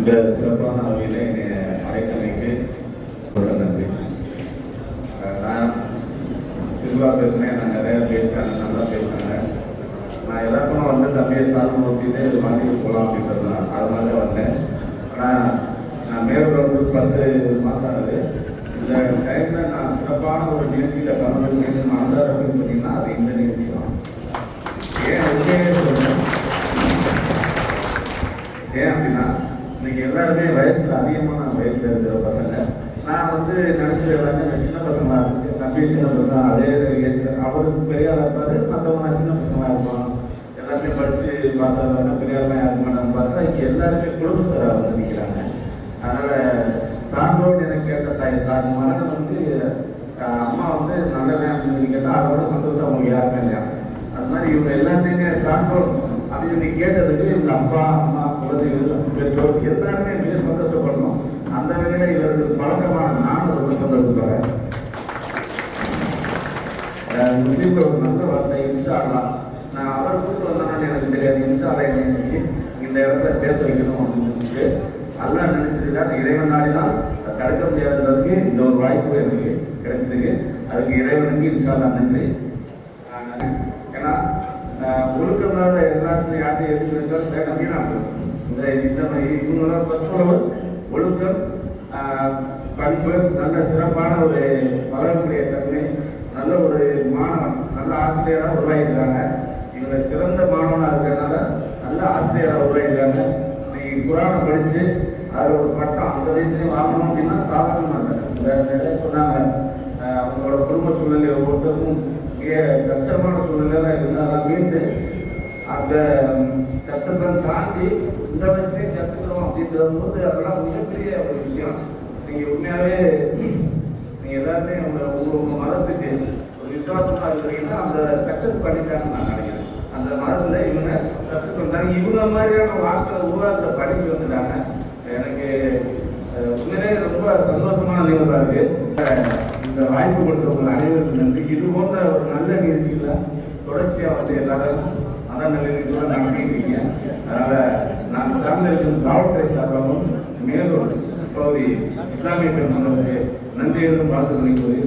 இந்த சிறப்பான வகையில் என்னை அழைத்தமைக்கு ரொம்ப நன்றி. நான் சில்வா பேசுனேன் நான் நிறையா பேசிட்டாங்க நல்லா பேசினாங்க நான் எல்லாருக்கும் வந்து தம்பியை சாதனை ஊற்றிட்டு இது மாதிரி போகலாம் அப்படின்றது தான். அதனால வந்தேன். ஆனால் நான் மேற்கொள்ள வந்து பத்து மாதம் ஆகுது. இந்த டைமில் நான் சிறப்பான ஒரு நிகழ்ச்சியில் கலந்துக்கணும் ஆசை அப்படின்னு சொன்னீங்கன்னா அது இந்த நிகழ்ச்சி தான். ஏன் உண்மையே ஏன் அப்படின்னா இன்னைக்கு எல்லாருமே வயசுல அதிகமான வயசுல இருக்கிற பசங்க. நான் வந்து நினைச்சது எல்லாருமே நான் சின்ன பசங்களா இருந்துச்சு. தம்பி சின்ன பசங்க அதே அவருக்கு பெரிய ஆளா இருப்பாரு மற்றவங்க நான் சின்ன பசங்களா இருப்பான் எல்லாருமே படிச்சு பாஸ் ஆகிறாங்க பெரிய ஆளா பார்த்தா இங்க எல்லாருமே குடும்பஸ்தராக வந்து நிற்கிறாங்க அதனால சான்றோடு எனக்கு கேட்ட தாய் தாய் மகன் வந்து அம்மா வந்து நல்ல அப்படின்னு சொல்லி அதோட சந்தோஷம் அவங்க யாருமே இல்லையா? அது மாதிரி இவங்க எல்லாத்தையுமே சான்றோடு அப்படின்னு நீங்கள் கேட்டதுக்கு எங்கள் அப்பா அம்மா குழந்தைகள் பெற்றோர் எல்லாருமே மிக சந்தோஷப்படணும். அந்த வகையில் இவருக்கு பழக்கமான நானும் ரொம்ப சந்தோஷப்படுறேன். அஹ் முஸ்லீம்ல ஒரு நல்ல வார்த்தை இன்ஷா நான் அவர் கூட்டு வந்தானு எனக்கு தெரியாது. இன்ஷா அல்லாஹ் என்னை இந்த இடத்துல பேச வைக்கணும் அப்படின்னு நினைச்சிட்டு அல்லாஹ் நினைச்சிருக்காரு இறைவன் நாளினால் தடுக்க முடியாததுக்கு இந்த ஒரு வாய்ப்பு எனக்கு கிடைச்சிருக்கு. அதுக்கு இறைவனுக்கு இன்ஷா நன்றி. ஆஹ் ஒழுக்கம் இல்லாத எல்லாருமே யாரையும் எதுக்கு வச்சாலும் வேண்டாம். வீணா இந்த இந்த மாதிரி இவங்களாம் பொறுத்தளவு ஒழுக்கம் பண்பு நல்ல சிறப்பான ஒரு வளரக்கூடிய தன்மை நல்ல ஒரு மாணவன் நல்ல ஆசிரியராக உருவாகியிருக்காங்க. இவங்க சிறந்த மாணவனாக இருக்கிறதுனால நல்ல ஆசிரியராக உருவாகிருக்காங்க இன்னைக்கு குரானை படித்து அதில் ஒரு பட்டம் அந்த வயசுலேயும் வாங்கணும் அப்படின்னா சாதாரணமாக இல்லை. இந்த நிறைய சொன்னாங்க. அவங்களோட குடும்ப சூழ்நிலை ஒவ்வொருத்தருக்கும் கஷ்டமான சூழ்நிலை இருந்தாலும் மீண்டு அந்த கஷ்டத்தை தாண்டி இந்த வயசுலேயே கற்றுக்கிறோம் அப்படின்றது போது அதெல்லாம் மிகப்பெரிய ஒரு விஷயம். நீங்கள் உண்மையாகவே நீங்கள் எல்லாருமே உங்கள் உங்கள் மதத்துக்கு ஒரு விசுவாசமாக இருக்கிறீங்கன்னா அந்த சக்ஸஸ் பண்ணிட்டாங்கன்னு நான் நினைக்கிறேன். அந்த மதத்தில் இவங்க சக்ஸஸ் பண்ணிட்டாங்க இவங்க மாதிரியான வார்த்தை உருவாக்குற படிப்பு வந்துட்டாங்க. எனக்கு உண்மையிலேயே உண்மையிலே ரொம்ப சந்தோஷமான நிகழ்வாக இருக்கு. இந்த வாய்ப்பு கொடுத்த உங்கள் அனைவருக்கும் நன்றி. இது போன்ற ஒரு நல்ல நிகழ்ச்சியில் தொடர்ச்சியாக வந்து எல்லாரும் அதான் நல்ல நிகழ்ச்சியோட இருக்கீங்க. அதனால நான் சார்ந்த இருக்கும் காவல்துறை சார்பாகவும் மேலும் பகுதி இஸ்லாமிய பெருமக்களுக்கு நன்றி எதுவும் பார்த்து கூறி